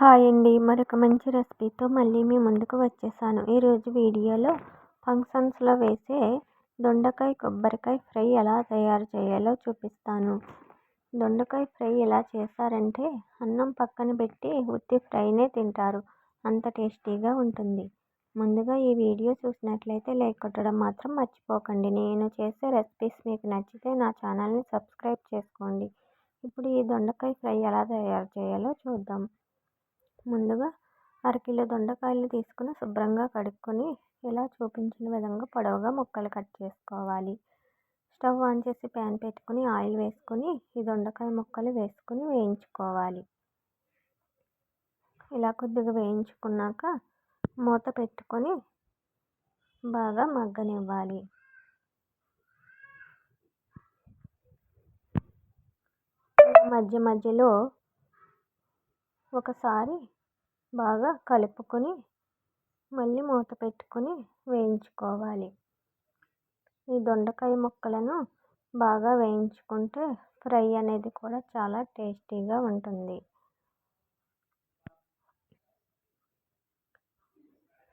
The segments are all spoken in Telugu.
హాయ్ అండి. మరొక మంచి రెసిపీతో మళ్ళీ మీ ముందుకు వచ్చేసాను. ఈరోజు వీడియోలో ఫంక్షన్స్లో వేసే దొండకాయ కొబ్బరికాయ ఫ్రై ఎలా తయారు చేయాలో చూపిస్తాను. దొండకాయ ఫ్రై ఎలా చేశారంటే అన్నం పక్కన పెట్టి ఉత్తి ఫ్రైనే తింటారు. అంత టేస్టీగా ఉంటుంది. ముందుగా ఈ వీడియో చూసినట్లయితే లైక్ కొట్టడం మాత్రం మర్చిపోకండి. నేను చేసే రెసిపీస్ మీకు నచ్చితే నా ఛానల్ని సబ్స్క్రైబ్ చేసుకోండి. ఇప్పుడు ఈ దొండకాయ ఫ్రై ఎలా తయారు చేయాలో చూద్దాం. ముందుగా అరకిలో దొండకాయలు తీసుకుని శుభ్రంగా కడుక్కొని ఇలా చూపించిన విధంగా పొడవుగా ముక్కలు కట్ చేసుకోవాలి. స్టవ్ ఆన్ చేసి ప్యాన్ పెట్టుకుని ఆయిల్ వేసుకొని ఈ దొండకాయ ముక్కలు వేసుకుని వేయించుకోవాలి. ఇలా కొద్దిగా వేయించుకున్నాక మూత పెట్టుకొని బాగా మగ్గనివ్వాలి. మధ్య మధ్యలో ఒకసారి బాగా కలుపుకొని మళ్ళీ మూత పెట్టుకొని వేయించుకోవాలి. ఈ దొండకాయ ముక్కలను బాగా వేయించుకుంటే ఫ్రై అనేది కూడా చాలా టేస్టీగా ఉంటుంది.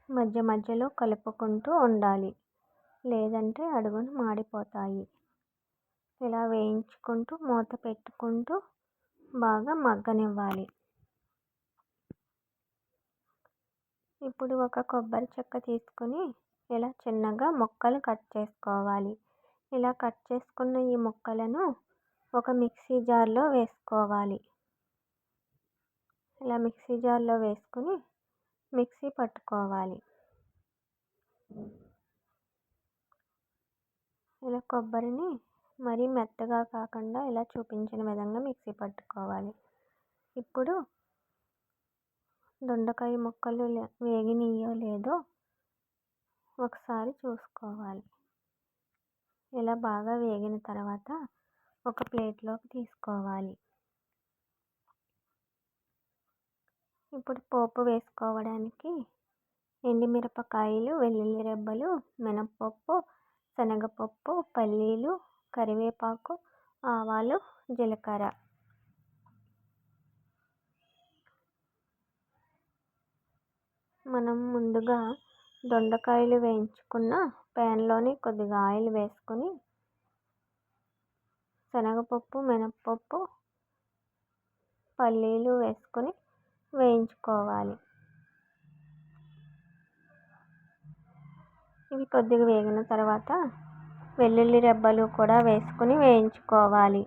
మధ్య మధ్యలో కలుపుకుంటూ ఉండాలి. లేదంటే అడుగును మాడిపోతాయి. ఇలా వేయించుకుంటూ మూత పెట్టుకుంటూ బాగా మగ్గనివ్వాలి. ఇప్పుడు ఒక కొబ్బరి చెక్క తీసుకొని ఇలా చిన్నగా ముక్కలు కట్ చేసుకోవాలి. ఇలా కట్ చేసుకున్న ఈ ముక్కలను ఒక మిక్సీ జార్లో వేసుకోవాలి. ఇలా మిక్సీ జార్లో వేసుకుని మిక్సీ పట్టుకోవాలి. ఇలా కొబ్బరిని మరీ మెత్తగా కాకుండా ఇలా చూపించిన విధంగా మిక్సీ పట్టుకోవాలి. ఇప్పుడు దొండకాయ ముక్కలు వేగినాయో లేదో ఒకసారి చూసుకోవాలి. ఇలా బాగా వేగిన తర్వాత ఒక ప్లేట్లోకి తీసుకోవాలి. ఇప్పుడు పోపు వేసుకోవడానికి ఎండుమిరపకాయలు వెల్లుల్లి రెబ్బలు మినప్పప్పు శనగపప్పు పల్లీలు కరివేపాకు ఆవాలు జీలకర్ర మనం ముందుగా దొండకాయలు వేయించుకున్న ప్యాన్లోని కొద్దిగా ఆయిల్ వేసుకొని శనగపప్పు మినప్పప్పు పల్లీలు వేసుకొని వేయించుకోవాలి. ఇవి కొద్దిగా వేగిన తర్వాత వెల్లుల్లి రెబ్బలు కూడా వేసుకొని వేయించుకోవాలి.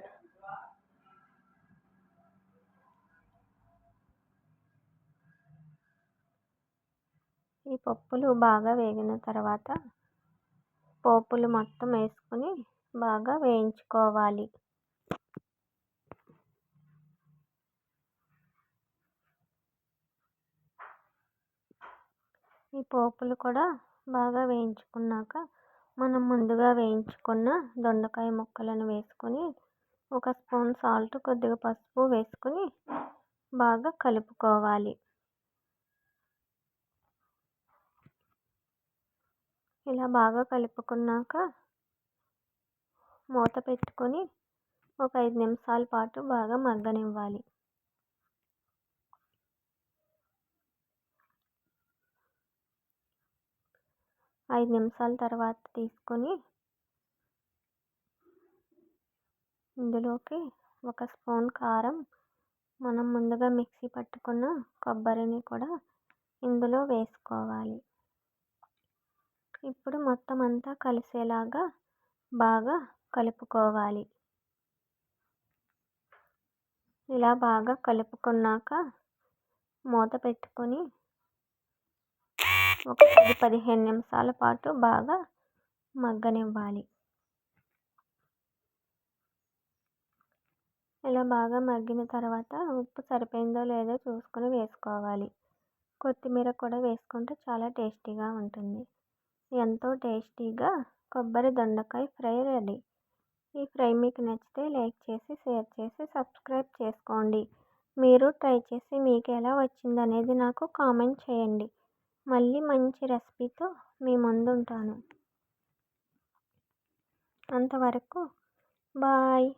ఈ పప్పులు బాగా వేగిన తర్వాత పోపులు మొత్తం వేసుకొని బాగా వేయించుకోవాలి. ఈ పోపులు కూడా బాగా వేయించుకున్నాక మనం ముందుగా వేయించుకున్న దొండకాయ ముక్కలను వేసుకొని ఒక స్పూన్ సాల్ట్ కొద్దిగా పసుపు వేసుకొని బాగా కలుపుకోవాలి. ఇలా బాగా కలుపుకున్నాక మూత పెట్టుకొని ఒక ఐదు నిమిషాల పాటు బాగా మగ్గనివ్వాలి. ఐదు నిమిషాల తర్వాత తీసుకొని ఇందులోకి ఒక స్పూన్ కారం మనం ముందుగా మిక్సీ పట్టుకున్న కొబ్బరిని కూడా ఇందులో వేసుకోవాలి. ఇప్పుడు మొత్తం అంతా కలిసేలాగా బాగా కలుపుకోవాలి. ఇలా బాగా కలుపుకున్నాక మూత పెట్టుకొని ఒక పది పదిహేను నిమిషాల పాటు బాగా మగ్గనివ్వాలి. ఇలా బాగా మగ్గిన తర్వాత ఉప్పు సరిపోయిందో లేదో చూసుకొని వేసుకోవాలి. కొత్తిమీర కూడా వేసుకుంటే చాలా టేస్టీగా ఉంటుంది. ఎంతో టేస్టీగా కొబ్బరి దొండకాయ ఫ్రై రెడీ. ఈ ఫ్రై మీకు నచ్చితే లైక్ చేసి షేర్ చేసి సబ్స్క్రైబ్ చేసుకోండి. మీరు ట్రై చేసి మీకు ఎలా వచ్చింది అనేది నాకు కామెంట్ చేయండి. మళ్ళీ మంచి రెసిపీతో మీ ముందు ఉంటాను అంతవరకు బాయ్.